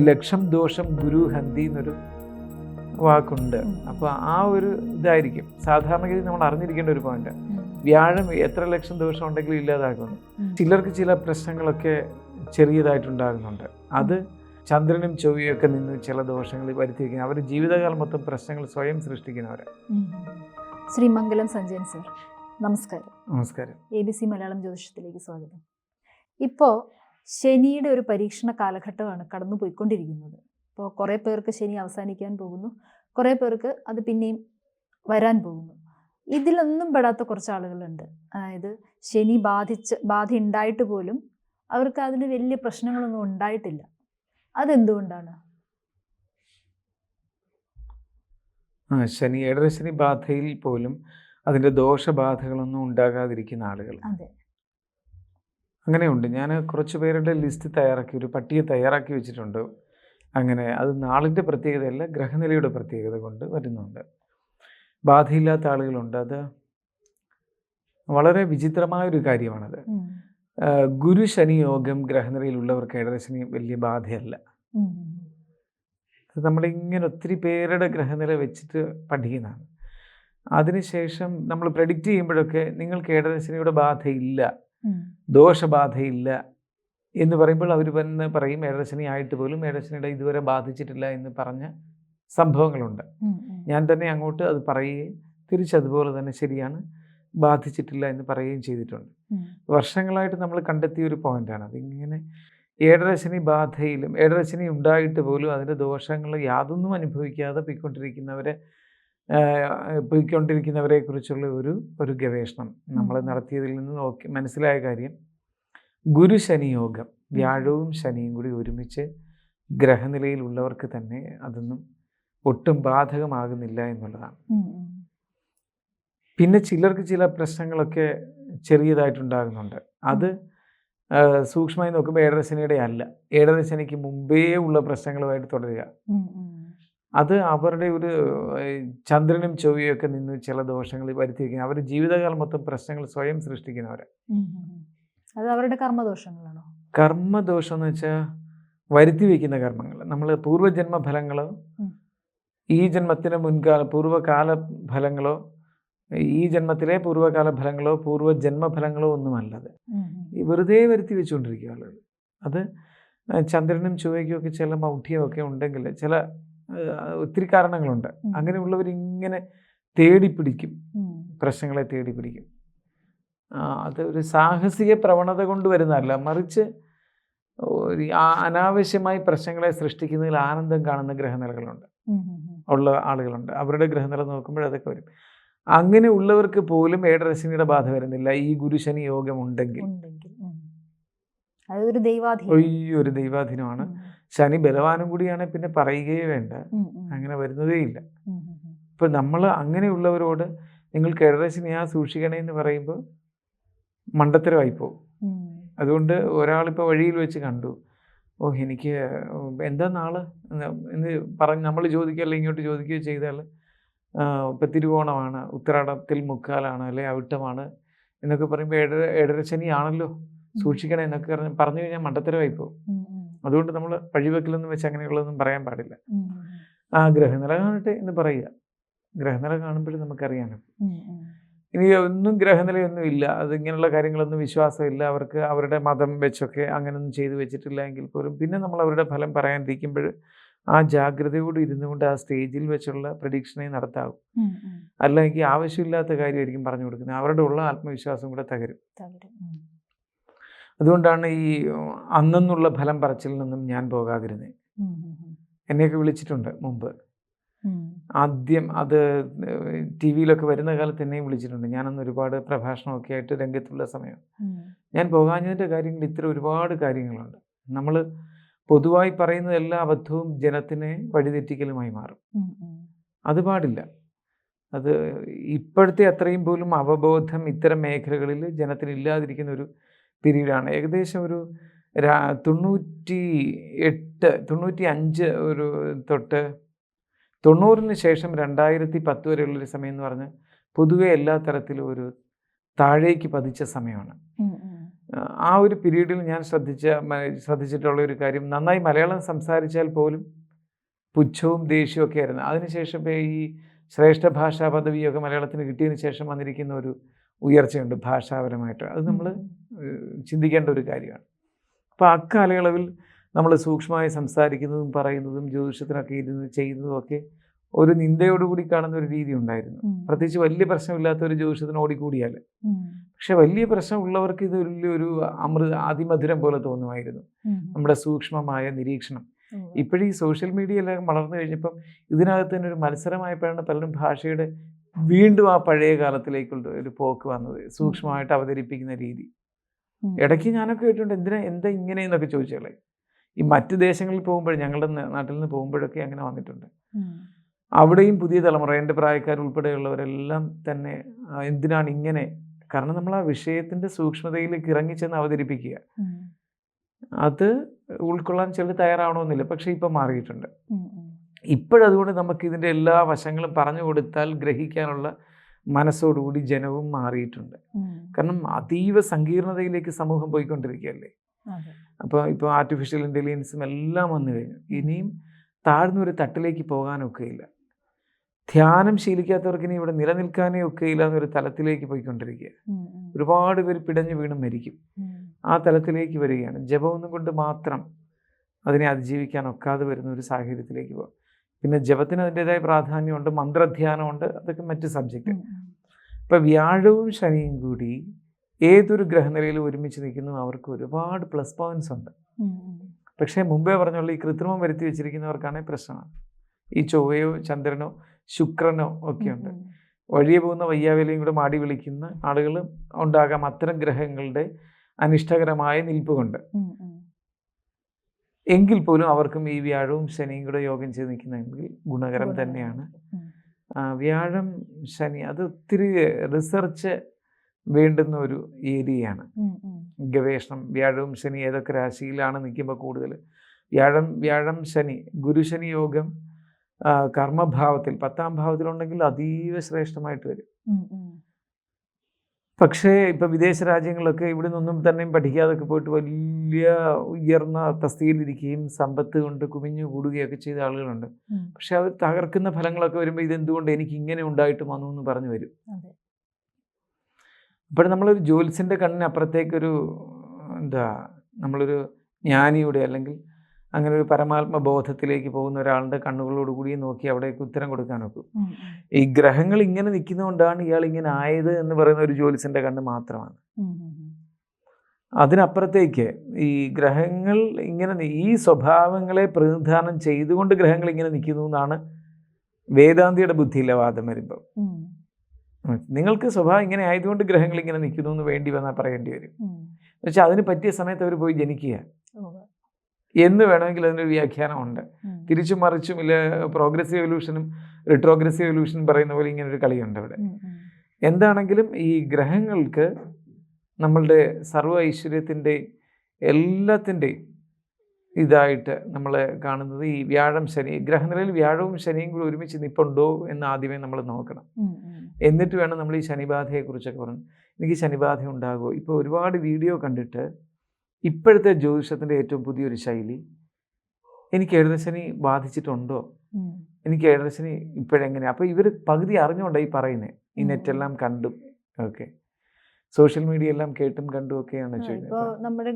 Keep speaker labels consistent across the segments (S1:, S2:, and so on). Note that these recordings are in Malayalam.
S1: ലക്ഷം ദോഷം ഗുരു ഹന്തി എന്നൊരു വാക്കുണ്ട്. അപ്പോൾ ആ ഒരു ഇതായിരിക്കും. സാധാരണഗതി നമ്മൾ അറിഞ്ഞിരിക്കേണ്ട ഒരു പോയിന്റ് വ്യാഴം എത്ര ലക്ഷം ദോഷം ഉണ്ടെങ്കിലും ഇല്ലാതാക്കുന്നു. ചിലർക്ക് ചില പ്രശ്നങ്ങളൊക്കെ ചെറിയതായിട്ടുണ്ടാകുന്നുണ്ട്. അത് ചന്ദ്രനും ചൊവ്വയൊക്കെ ഒക്കെ നിന്ന് ചില ദോഷങ്ങൾ വരുത്തിയിരിക്കുന്നു. അവരുടെ അവർ ജീവിതകാലം മൊത്തം പ്രശ്നങ്ങൾ സ്വയം സൃഷ്ടിക്കുന്നവരാണ്
S2: ശ്രീമംഗലം സഞ്ജയൻ സർ നമസ്കാരം.
S1: നമസ്കാരം.
S2: എ ബി സി മലയാളം ജ്യോതിഷത്തിലേക്ക് സ്വാഗതം. ഇപ്പോൾ ശനിയുടെ ഒരു പരീക്ഷണ കാലഘട്ടമാണ് കടന്നു പോയിക്കൊണ്ടിരിക്കുന്നത് ഇപ്പോൾ കുറേ പേർക്ക് ശനി അവസാനിക്കാൻ പോകുന്നു. കുറേ പേർക്ക് അത് പിന്നെയും വരാൻ പോകുന്നു. ഇതിലൊന്നും പെടാത്ത കുറച്ച് ആളുകളുണ്ട്. അതായത് ശനി ബാധിച്ച് ബാധ ഉണ്ടായിട്ട് പോലും അവർക്ക് അതിന് വലിയ പ്രശ്നങ്ങളൊന്നും ഉണ്ടായിട്ടില്ല. അതെന്തുകൊണ്ടാണ്?
S1: ആ ശനി ഏഴര ശനി ബാധയിൽ പോലും അതിന്റെ ദോഷബാധകളൊന്നും ഉണ്ടാകാതിരിക്കുന്ന ആളുകൾ
S2: അതെ.
S1: അങ്ങനെയുണ്ട്. ഞാൻ കുറച്ച് പേരുടെ ലിസ്റ്റ് തയ്യാറാക്കി ഒരു പട്ടിക തയ്യാറാക്കി വെച്ചിട്ടുണ്ട്. അങ്ങനെ അത് നാളിന്റെ പ്രത്യേകതയല്ല ഗ്രഹനിലയുടെ പ്രത്യേകത കൊണ്ട് വരുന്നുണ്ട്. ബാധയില്ലാത്ത ആളുകളുണ്ട്. അത് വളരെ വിചിത്രമായൊരു കാര്യമാണത്. ഗുരു ശനി യോഗം ഗ്രഹനിലയിലുള്ളവർക്ക് ഏഴരശനി വലിയ ബാധയല്ല. നമ്മളിങ്ങനെ ഒത്തിരി പേരുടെ ഗ്രഹനില വെച്ചിട്ട് പഠിക്കുന്നതാണ്. അതിനുശേഷം നമ്മൾ പ്രഡിക്റ്റ് ചെയ്യുമ്പോഴൊക്കെ നിങ്ങൾക്ക് ഏഴരശനിയുടെ ബാധയില്ല. ദോഷബാധയില്ല എന്ന് പറയുമ്പോൾ അവർ തന്നെ പറയും ഏഴരശനി ആയിട്ട് പോലും ഏഴരശനിയുടെ ഇതുവരെ ബാധിച്ചിട്ടില്ല എന്ന് പറഞ്ഞ സംഭവങ്ങളുണ്ട്. ഞാൻ തന്നെ അങ്ങോട്ട് അത് പറയുകയും തിരിച്ചതുപോലെ തന്നെ ശരിയാണ് ബാധിച്ചിട്ടില്ല എന്ന് പറയുകയും ചെയ്തിട്ടുണ്ട്. വർഷങ്ങളായിട്ട് നമ്മൾ കണ്ടെത്തിയ ഒരു പോയിന്റാണ്. അതിങ്ങനെ ഏഴരശനി ബാധയിലും ഏഴരശനി ഉണ്ടായിട്ട് പോലും അതിന്റെ ദോഷങ്ങൾ യാതൊന്നും അനുഭവിക്കാതെ പോയിക്കൊണ്ടിരിക്കുന്നവരെ പോയിക്കൊണ്ടിരിക്കുന്നവരെ കുറിച്ചുള്ള ഒരു ഒരു ഗവേഷണം നമ്മൾ നടത്തിയതിൽ നിന്ന് നോക്കി മനസ്സിലായ കാര്യം ഗുരു ശനി യോഗം വ്യാഴവും ശനിയും കൂടി ഒരുമിച്ച് ഗ്രഹനിലയിലുള്ളവർക്ക് തന്നെ അതൊന്നും ഒട്ടും ബാധകമാകുന്നില്ല എന്നുള്ളതാണ്. പിന്നെ ചിലർക്ക് ചില പ്രശ്നങ്ങളൊക്കെ ചെറിയതായിട്ടുണ്ടാകുന്നുണ്ട്. അത് സൂക്ഷ്മമായി നോക്കുമ്പോൾ ഏഴര ശനിയുടെ അല്ല. ഏഴര ശനിക്ക് മുമ്പേ ഉള്ള പ്രശ്നങ്ങളുമായിട്ട് തുടരുക. അത് അവരുടെ ഒരു ചന്ദ്രനും ചൊവ്വയും ഒക്കെ നിന്ന് ചില ദോഷങ്ങൾ വരുത്തി വയ്ക്കുന്നത് അവർ ജീവിതകാലം മൊത്തം പ്രശ്നങ്ങൾ സ്വയം സൃഷ്ടിക്കുന്നവരാണ്.
S2: അത് അവരുടെ കർമ്മദോഷങ്ങളാണോ?
S1: കർമ്മദോഷം എന്ന് വെച്ചാൽ വരുത്തി വയ്ക്കുന്ന കർമ്മങ്ങൾ. നമ്മൾ പൂർവജന്മ ഫലങ്ങളോ. ഈ ജന്മത്തിന് മുൻകാല പൂർവകാല ഫലങ്ങളോ ഈ ജന്മത്തിലെ പൂർവകാല ഫലങ്ങളോ പൂർവജന്മ ഫലങ്ങളോ ഒന്നുമല്ലത് വെറുതെ വരുത്തി വെച്ചുകൊണ്ടിരിക്കുക ആളുകൾ അത് ചന്ദ്രനും ചൊവ്വയ്ക്കും ഒക്കെ ചില മൗഢ്യമൊക്കെ ഉണ്ടെങ്കിൽ ചില ഒത്തിരി കാരണങ്ങളുണ്ട്. അങ്ങനെയുള്ളവർ ഇങ്ങനെ തേടി പിടിക്കും. പ്രശ്നങ്ങളെ തേടി പിടിക്കും അത് ഒരു സാഹസിക പ്രവണത കൊണ്ട് വരുന്നതല്ല. മറിച്ച് ഒരു അനാവശ്യമായി പ്രശ്നങ്ങളെ സൃഷ്ടിക്കുന്നതിൽ ആനന്ദം കാണുന്ന ഗ്രഹനിലകളുണ്ട്. ഉള്ള ആളുകളുണ്ട്. അവരുടെ ഗ്രഹനില നോക്കുമ്പോൾ അതൊക്കെ വരും. അങ്ങനെ ഉള്ളവർക്ക് പോലും ഏടരശനിയുടെ ബാധ വരുന്നില്ല. ഈ ഗുരുശനി യോഗം ഉണ്ടെങ്കിൽ.
S2: അതൊരു ദൈവാധീനം.
S1: ഒരു ദൈവാധീനമാണ്. ശനി ബലവാനും കൂടിയാണെങ്കിൽ പിന്നെ പറയുകയേ വേണ്ട. അങ്ങനെ വരുന്നതേ ഇല്ല. ഇപ്പം നമ്മൾ അങ്ങനെയുള്ളവരോട് നിങ്ങൾ ആ സൂക്ഷിക്കണേ എന്ന് പറയുമ്പോൾ മണ്ടത്തരമായി പോകും.
S2: അതുകൊണ്ട്
S1: ഒരാളിപ്പോൾ വഴിയിൽ വെച്ച് കണ്ടു ഓ എനിക്ക് എന്താ നാൾ എന്ന് പറഞ്ഞ് നമ്മൾ ചോദിക്കുകയല്ല ഇങ്ങോട്ട് ചോദിക്കുകയോ ചെയ്താൽ ഇപ്പം തിരുവോണമാണ് ഉത്തരാടത്തിൽ മുക്കാലാണ് അല്ലെ അവിട്ടമാണ് എന്നൊക്കെ പറയുമ്പോൾ ഏഴര ഏഴര ശനിയാണല്ലോ സൂക്ഷിക്കണേ എന്നൊക്കെ പറഞ്ഞ് കഴിഞ്ഞാൽ മണ്ടത്തരമായി പോകും. അതുകൊണ്ട് നമ്മൾ വഴിവെക്കലെന്ന് വെച്ച് അങ്ങനെയുള്ളതൊന്നും പറയാൻ പാടില്ല. ആ ഗ്രഹനില കാണട്ടെ എന്ന് പറയുക. ഗ്രഹനില കാണുമ്പോഴും നമുക്കറിയാനും. ഇനി ഒന്നും ഗ്രഹനിലയൊന്നും ഇല്ല. അത് ഇങ്ങനെയുള്ള കാര്യങ്ങളൊന്നും വിശ്വാസമില്ല. അവർക്ക് അവരുടെ മതം വെച്ചൊക്കെ അങ്ങനെയൊന്നും ചെയ്തു വെച്ചിട്ടില്ല എങ്കിൽ പോലും പിന്നെ നമ്മൾ അവരുടെ ഫലം പറയാനിരിക്കുമ്പോൾ ആ ജാഗ്രതയോട് ഇരുന്നു കൊണ്ട് ആ സ്റ്റേജിൽ വെച്ചുള്ള പ്രഡിക്ഷനെ നടത്താവും. അല്ലെങ്കിൽ ആവശ്യമില്ലാത്ത കാര്യമായിരിക്കും പറഞ്ഞു കൊടുക്കുന്നത്. അവരുടെ ഉള്ള ആത്മവിശ്വാസം കൂടെ തകരും. അതുകൊണ്ടാണ് ഈ അന്നെന്നുള്ള ഫലം പറച്ചിൽ നിന്നും ഞാൻ പോകാതിരുന്നത്. എന്നെയൊക്കെ വിളിച്ചിട്ടുണ്ട് മുമ്പ്. ആദ്യം അത് ടി വിയിലൊക്കെ വരുന്ന കാലത്ത് എന്നെയും വിളിച്ചിട്ടുണ്ട്. ഞാനന്ന് ഒരുപാട് പ്രഭാഷണമൊക്കെ ആയിട്ട് രംഗത്തുള്ള സമയം. ഞാൻ പോകാഞ്ഞതിന്റെ കാര്യങ്ങൾ ഇത്ര ഒരുപാട് കാര്യങ്ങളുണ്ട്. നമ്മൾ പൊതുവായി പറയുന്ന എല്ലാ അബദ്ധവും ജനത്തിനെ വഴിതെറ്റിക്കലുമായി മാറും. അത് പാടില്ല. അത് ഇപ്പോഴത്തെ അത്രയും പോലും അവബോധം ഇത്തരം മേഖലകളിൽ ജനത്തിന് ഇല്ലാതിരിക്കുന്ന ഒരു പീരീഡാണ്. ഏകദേശം ഒരു രാ തൊണ്ണൂറ്റി എട്ട് തൊണ്ണൂറ്റി അഞ്ച് ഒരു തൊട്ട് തൊണ്ണൂറിന് ശേഷം രണ്ടായിരത്തി പത്ത് വരെയുള്ളൊരു സമയം എന്ന് പറഞ്ഞാൽ പൊതുവെ എല്ലാ തരത്തിലും ഒരു താഴേക്ക് പതിച്ച സമയമാണ്. ആ ഒരു പീരീഡിൽ ഞാൻ ശ്രദ്ധിച്ച ശ്രദ്ധിച്ചിട്ടുള്ള ഒരു കാര്യം നന്നായി മലയാളം സംസാരിച്ചാൽ പോലും പുച്ഛവും ദേഷ്യവും ഒക്കെ ആയിരുന്നു. അതിനുശേഷം ഈ ശ്രേഷ്ഠ ഭാഷാ പദവിയൊക്കെ മലയാളത്തിന് കിട്ടിയതിന് ശേഷം വന്നിരിക്കുന്ന ഒരു ഉയർച്ചയുണ്ട് ഭാഷാപരമായിട്ട്. അത് നമ്മൾ ചിന്തിക്കേണ്ട ഒരു കാര്യമാണ്. അപ്പോൾ അക്കാലയളവിൽ നമ്മൾ സൂക്ഷ്മമായി സംസാരിക്കുന്നതും പറയുന്നതും ജ്യോതിഷത്തിനൊക്കെ ഇരുന്ന് ചെയ്യുന്നതുമൊക്കെ ഒരു നിന്ദയോടുകൂടി കാണുന്ന ഒരു രീതി ഉണ്ടായിരുന്നു. പ്രത്യേകിച്ച് വലിയ പ്രശ്നമില്ലാത്ത ഒരു ജ്യോതിഷത്തിന് ഓടിക്കൂടിയാൽ പക്ഷെ വലിയ പ്രശ്നമുള്ളവർക്ക് ഇത് വലിയൊരു അമൃത അതിമധുരം പോലെ തോന്നുമായിരുന്നു. നമ്മുടെ സൂക്ഷ്മമായ നിരീക്ഷണം. ഇപ്പോഴീ സോഷ്യൽ മീഡിയ എല്ലാം വളർന്നു കഴിഞ്ഞപ്പം ഇതിനകത്ത് തന്നെ ഒരു മത്സരമായപ്പോഴാണ് പലരും ഭാഷയുടെ വീണ്ടും ആ പഴയ കാലത്തിലേക്കുള്ള ഒരു പോക്ക് വന്നത് സൂക്ഷ്മമായിട്ട് അവതരിപ്പിക്കുന്ന രീതി. ഇടയ്ക്ക് ഞാനൊക്കെ കേട്ടിട്ടുണ്ട് എന്തിനാ എന്താ ഇങ്ങനെ എന്നൊക്കെ ചോദിച്ചാലേ ഈ മറ്റ് ദേശങ്ങളിൽ പോകുമ്പോൾ ഞങ്ങളുടെ നാട്ടിൽ നിന്ന് പോകുമ്പോഴൊക്കെ അങ്ങനെ വന്നിട്ടുണ്ട്. അവിടെയും പുതിയ തലമുറ എന്റെ പ്രായക്കാരുൾപ്പെടെയുള്ളവരെല്ലാം തന്നെ എന്തിനാണ് ഇങ്ങനെ? കാരണം നമ്മൾ ആ വിഷയത്തിന്റെ സൂക്ഷ്മതയിലേക്ക് ഇറങ്ങിച്ചെന്ന് അവതരിപ്പിക്കുക. അത് ഉൾക്കൊള്ളാൻ ചിലർ തയ്യാറാവണമെന്നില്ല പക്ഷേ ഇപ്പം മാറിയിട്ടുണ്ട്. ഇപ്പോഴതുകൊണ്ട് നമുക്ക് ഇതിന്റെ എല്ലാ വശങ്ങളും പറഞ്ഞു കൊടുത്താൽ ഗ്രഹിക്കാനുള്ള മനസ്സോടുകൂടി ജനവും മാറിയിട്ടുണ്ട്. കാരണം അതീവ സങ്കീർണതയിലേക്ക് സമൂഹം പോയിക്കൊണ്ടിരിക്കുകയല്ലേ? അപ്പോൾ ഇപ്പോൾ ആർട്ടിഫിഷ്യൽ ഇന്റലിജൻസും എല്ലാം വന്നു കഴിഞ്ഞു. ഇനിയും താഴ്ന്നൊരു തട്ടിലേക്ക് പോകാനൊക്കെയില്ല ധ്യാനം ശീലിക്കാത്തവർക്ക് ഇനി ഇവിടെ നിലനിൽക്കാനേ ഒക്കെയില്ല എന്നൊരു തലത്തിലേക്ക് പോയിക്കൊണ്ടിരിക്കുക. ഒരുപാട് പേര് പിടഞ്ഞു വീണ് മരിക്കും. ആ തലത്തിലേക്ക് വരികയാണ്. ജപമൊന്നും കൊണ്ട് മാത്രം അതിനെ അതിജീവിക്കാൻ ഒക്കാതെ വരുന്ന ഒരു സാഹചര്യത്തിലേക്ക് പോകും. പിന്നെ ജപത്തിന് അതിന്റെതായ പ്രാധാന്യമുണ്ട് മന്ത്രധ്യാനമുണ്ട് അതൊക്കെ മറ്റ് സബ്ജക്റ്റ് ഇപ്പം വ്യാഴവും ശനിയും കൂടി ഏതൊരു ഗ്രഹനിലയിലും ഒരുമിച്ച് നിൽക്കുന്നു അവർക്ക് ഒരുപാട് പ്ലസ് പോയിന്റ്സ് ഉണ്ട്. പക്ഷേ മുമ്പേ പറഞ്ഞുള്ള ഈ കൃത്രിമം വരുത്തി വെച്ചിരിക്കുന്നവർക്കാണെങ്കിൽ പ്രശ്നമാണ്. ഈ ചൊവ്വയോ ചന്ദ്രനോ ശുക്രനോ ഒക്കെയുണ്ട് വഴിയെ പോകുന്ന വയ്യാവേലയും കൂടെ മാടി വിളിക്കുന്ന ആളുകൾ ഉണ്ടാകാം അത്തരം ഗ്രഹങ്ങളുടെ അനിഷ്ടകരമായ നിൽപ്പ് കൊണ്ട് എങ്കിൽ പോലും അവർക്കും ഈ വ്യാഴവും ശനിയും കൂടെ യോഗം ചെയ്ത് നിൽക്കുന്നെങ്കിൽ ഗുണകരം തന്നെയാണ്. വ്യാഴം ശനി അത് ഒത്തിരി റിസർച്ച് വേണ്ടുന്ന ഒരു ഏരിയയാണ്. ഗവേഷണം വ്യാഴവും ശനി ഏതൊക്കെ രാശിയിലാണ് നിൽക്കുമ്പോൾ കൂടുതൽ? വ്യാഴം വ്യാഴം ശനി ഗുരുശനി യോഗം കർമ്മഭാവത്തിൽ പത്താം ഭാവത്തിലുണ്ടെങ്കിൽ അതീവ ശ്രേഷ്ഠമായിട്ട് വരും. പക്ഷേ ഇപ്പം വിദേശ രാജ്യങ്ങളൊക്കെ ഇവിടെ നിന്നൊന്നും തന്നെയും പഠിക്കാതൊക്കെ പോയിട്ട് വലിയ ഉയർന്ന തസ്തികയിലിരിക്കുകയും സമ്പത്ത് കൊണ്ട് കുമിഞ്ഞു കൂടുകയൊക്കെ ചെയ്ത ആളുകളുണ്ട്. പക്ഷെ അവർ തകർക്കുന്ന ഫലങ്ങളൊക്കെ വരുമ്പോൾ ഇതെന്തുകൊണ്ട് എനിക്ക് ഇങ്ങനെ ഉണ്ടായിട്ട് വന്നു എന്ന് പറഞ്ഞു വരും.
S2: ഇപ്പോഴും
S1: അപ്പോൾ നമ്മളൊരു ജ്യോത്സ്യന്റെ കണ്ണിനപ്പുറത്തേക്കൊരു എന്താ നമ്മളൊരു ജ്ഞാനിയുടെ അല്ലെങ്കിൽ അങ്ങനെ ഒരു പരമാത്മ ബോധത്തിലേക്ക് പോകുന്ന ഒരാളുടെ കണ്ണുകളോട് കൂടി നോക്കി അവിടേക്ക് ഉത്തരം കൊടുക്കാൻ ഒക്കും ഈ ഗ്രഹങ്ങൾ ഇങ്ങനെ നിൽക്കുന്നതുകൊണ്ടാണ് ഇയാൾ ഇങ്ങനെ ആയത് എന്ന് പറയുന്ന ഒരു ജോലിസിന്റെ കണ്ണ് മാത്രമാണ്. അതിനപ്പുറത്തേക്ക് ഈ ഗ്രഹങ്ങൾ ഇങ്ങനെ ഈ സ്വഭാവങ്ങളെ പ്രതിനിധാനം ചെയ്തുകൊണ്ട് ഗ്രഹങ്ങൾ ഇങ്ങനെ നിൽക്കുന്നു എന്നാണ് വേദാന്തിയുടെ ബുദ്ധിയിലെ വാദം വരുമ്പോൾ നിങ്ങൾക്ക് സ്വഭാവം ഇങ്ങനെ ആയതുകൊണ്ട് ഗ്രഹങ്ങൾ ഇങ്ങനെ നിൽക്കുന്നു എന്ന് വേണ്ടി വന്നാൽ പറയേണ്ടി വരും. പക്ഷെ അതിന് പറ്റിയ സമയത്ത് അവർ പോയി ജനിക്കുക. എന്ന് വേണമെങ്കിൽ അതിനൊരു വ്യാഖ്യാനമുണ്ട്. തിരിച്ചും മറിച്ചും ഇല്ല പ്രോഗ്രസീവ് എവല്യൂഷനും റിട്രോഗ്രസീവ് എവല്യൂഷനും പറയുന്ന പോലെ ഇങ്ങനെ ഒരു കളിയുണ്ട് അവിടെ. എന്താണെങ്കിലും ഈ ഗ്രഹങ്ങൾക്ക് നമ്മളുടെ സർവ ഐശ്വര്യത്തിന്റെ എല്ലാത്തിന്റെയും ഇതായിട്ട് നമ്മൾ കാണുന്നത് ഈ വ്യാഴം ശനി ഗ്രഹനിലയിൽ വ്യാഴവും ശനിയും കൂടി ഒരുമിച്ച് നിൽപ്പുണ്ടോ എന്ന് ആദ്യമേ നമ്മൾ നോക്കണം. എന്നിട്ട് വേണം നമ്മൾ ഈ ശനിബാധയെക്കുറിച്ചൊക്കെ പറഞ്ഞു. എനിക്ക് ശനിബാധ ഉണ്ടാകുമോ ഇപ്പോൾ ഒരുപാട് വീഡിയോ കണ്ടിട്ട് ഇപ്പോഴത്തെ ജ്യോതിഷത്തിന്റെ ഏറ്റവും പുതിയൊരു ശൈലി എനിക്ക് ഏഴരശനി ബാധിച്ചിട്ടുണ്ടോ? എനിക്ക് ഏഴരശനി ഇപ്പോഴെങ്ങനെ അപ്പോൾ ഇവർ പകുതി അറിഞ്ഞുകൊണ്ടാണ് ഈ പറയുന്നത് ഈ
S2: നെറ്റ്
S1: നെറ്റെല്ലാം കണ്ടും. ഓക്കെ. സോഷ്യൽ മീഡിയ എല്ലാം കേട്ടും കണ്ടും ഒക്കെയാണ്
S2: നമ്മുടെ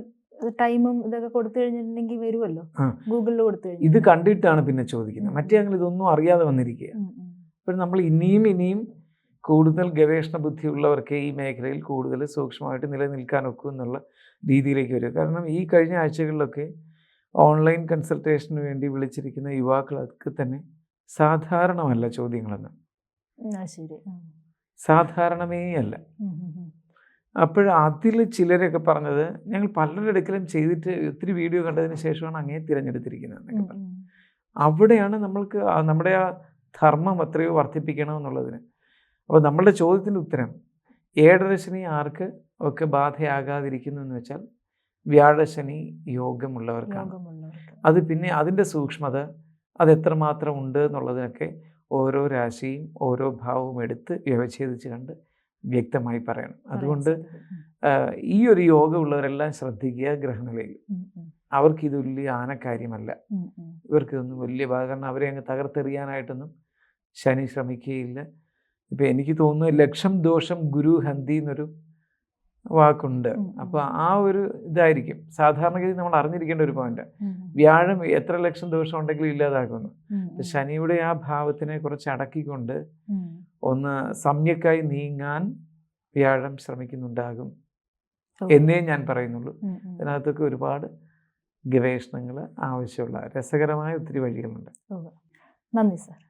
S2: ടൈമും ഇതൊക്കെ കൊടുത്തു കഴിഞ്ഞിട്ടുണ്ടെങ്കിൽ വരുമല്ലോ? ഗൂഗിളിൽ കൊടുത്തു
S1: ഇത് കണ്ടിട്ടാണ് പിന്നെ ചോദിക്കുന്നത്. മറ്റേ ഞങ്ങൾ ഇതൊന്നും അറിയാതെ വന്നിരിക്കുക. അപ്പോൾ നമ്മൾ ഇനിയും ഇനിയും കൂടുതൽ ഗവേഷണ ബുദ്ധിയുള്ളവർക്ക് ഈ മേഖലയിൽ കൂടുതൽ സൂക്ഷ്മമായിട്ട് നിലനിൽക്കാനൊക്കും എന്നുള്ള രീതിയിലേക്ക് വരും കാരണം ഈ കഴിഞ്ഞ ആഴ്ചകളിലൊക്കെ ഓൺലൈൻ കൺസൾട്ടേഷന് വേണ്ടി വിളിച്ചിരിക്കുന്ന യുവാക്കൾക്ക് തന്നെ സാധാരണമല്ല ചോദ്യങ്ങളെന്ന്. സാധാരണമേ അല്ല. അപ്പോൾ അതിൽ ചിലരൊക്കെ പറഞ്ഞത് ഞങ്ങൾ പലരുടെ അടുക്കലും ചെയ്തിട്ട് ഒത്തിരി വീഡിയോ കണ്ടതിന് ശേഷമാണ് അങ്ങേ തിരഞ്ഞെടുത്തിരിക്കുന്നത് അവിടെയാണ് നമ്മൾക്ക് നമ്മുടെ ആ ധർമ്മം എത്രയോ വർദ്ധിപ്പിക്കണം എന്നുള്ളതിന്. അപ്പോൾ നമ്മളുടെ ചോദ്യത്തിന്റെ ഉത്തരം ഏഴരശനി ആർക്ക് ഒക്കെ ബാധയാകാതിരിക്കുന്നു എന്ന് വെച്ചാൽ വ്യാഴശനി യോഗമുള്ളവർക്കാണ്. അത് പിന്നെ അതിന്റെ സൂക്ഷ്മത അത് എത്രമാത്രം ഉണ്ട് എന്നുള്ളതിനൊക്കെ ഓരോ രാശിയും ഓരോ ഭാവവും എടുത്ത് വ്യവച്ഛേദിച്ച് കണ്ട് വ്യക്തമായി പറയണം. അതുകൊണ്ട് ഈ ഒരു യോഗമുള്ളവരെല്ലാം ശ്രദ്ധിക്കുക ഗ്രഹനിലയിൽ. അവർക്ക് ഇത് വലിയ ആനക്കാര്യമല്ല. ഇവർക്ക് ഇതൊന്നും വലിയ ഭാഗം കാരണം അവരെ അങ്ങ് തകർത്തെറിയാനായിട്ടൊന്നും ശനി ശ്രമിക്കുകയില്ല. ഇപ്പം എനിക്ക് തോന്നുന്നു ലക്ഷം ദോഷം ഗുരു ഹന്തി എന്നൊരു വാക്കുണ്ട്. അപ്പോൾ ആ ഒരു ഇതായിരിക്കും. സാധാരണഗതി നമ്മൾ അറിഞ്ഞിരിക്കേണ്ട ഒരു പോയിന്റ് വ്യാഴം എത്ര ലക്ഷം ദോഷം ഉണ്ടെങ്കിലും ഇല്ലാതാക്കുന്നു. ശനിയുടെ ആ ഭാവത്തിനെ കുറച്ച് അടക്കിക്കൊണ്ട് ഒന്ന് സമ്യക്കായി നീങ്ങാൻ വ്യാഴം ശ്രമിക്കുന്നുണ്ടാകും എന്നേ ഞാൻ പറയുന്നുള്ളൂ. അതിനകത്തൊക്കെ ഒരുപാട് ഗവേഷണങ്ങൾ ആവശ്യമുള്ള രസകരമായ ഒത്തിരി വഴികളുണ്ട്.
S2: നന്ദി സർ.